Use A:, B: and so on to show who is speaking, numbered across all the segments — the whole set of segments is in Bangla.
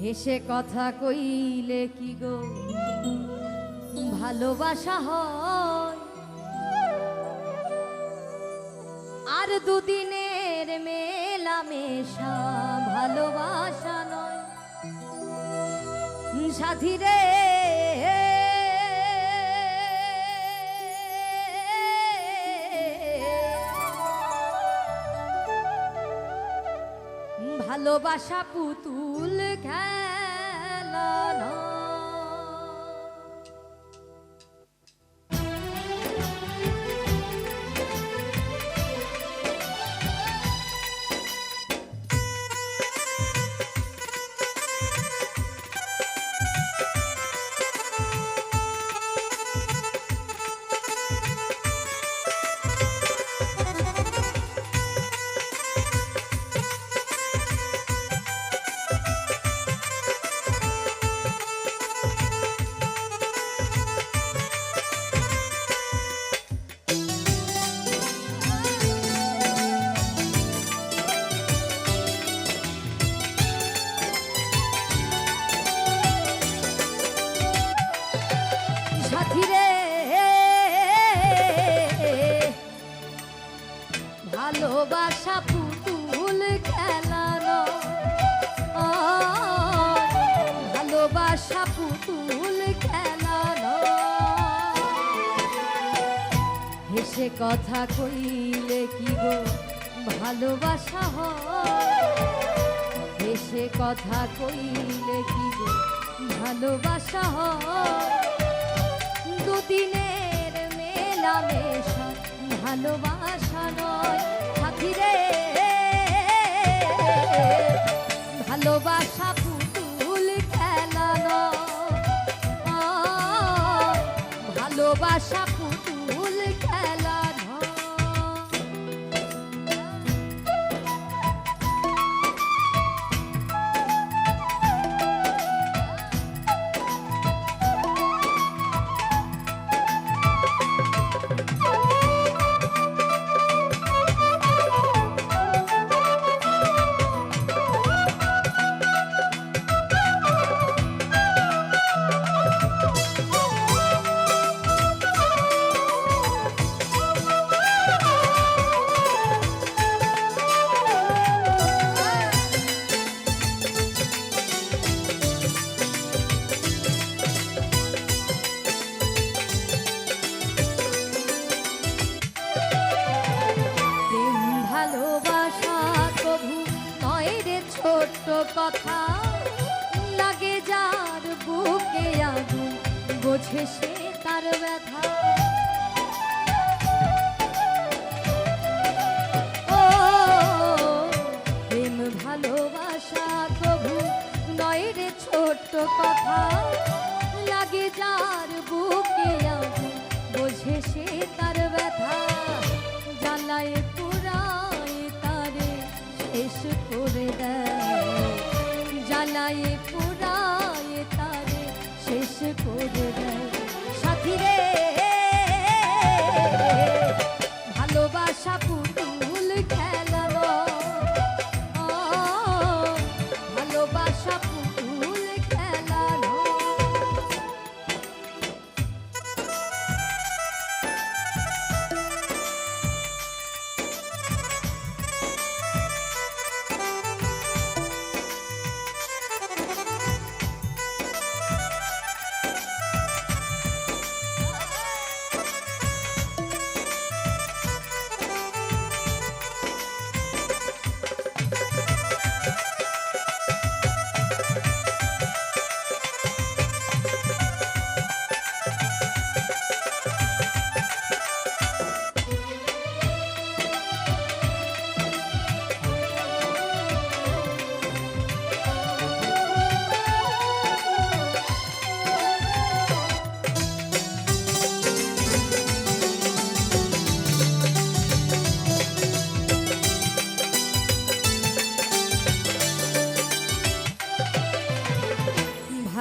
A: হেসে কথা কইলে কি গো? ভালোবাসা হয়। আর দুদিনের মেলা মেশা ভালোবাসা নয়। সাথী রে ভালোবাসা পুতুল খেলা ভালোবাসা পুতুল খেলানো। ভালোবাসা পুতুল খেলানো। হেসে কথা কইলে কি গো ভালোবাসা হেসে কথা কইলে কি গো ভালোবাসা দুদিনের মেলামেশা ভালোবাসা নয়। সে তার ব্যথা। ও, প্রেম ভালোবাসা কভু নয় রে ছোট্ট কথা। লাগে যার বুকে বোঝে সে তার ব্যথা। জ্বালায় পুরায় তারে, শেষ করে দেয়। জ্বালায় পুরায় তারে, শেষ করে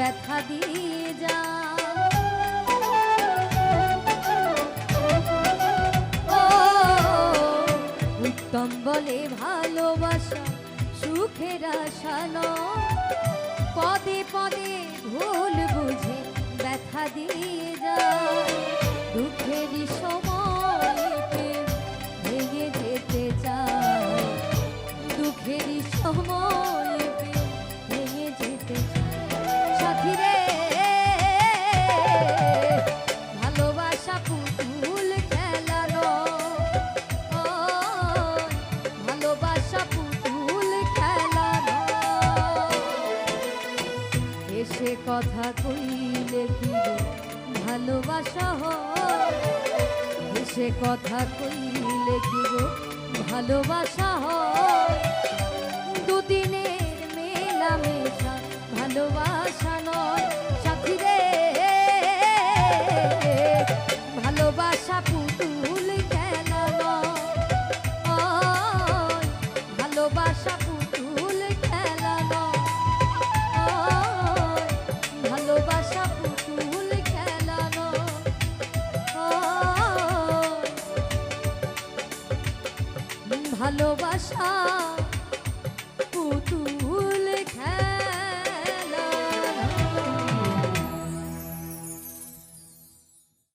A: ব্যথা দিয়ে যা। উত্তম বলে ভালোবাসা সুখের আশা পদে পদে ভুল বুঝে ব্যথা দিয়ে যায় কি ভালোবাসা এসে কথা কইলে কি গো ভালোবাসা হয়? দুদিনের মেলামেশা ভালোবাসা নয় ভালোবাসা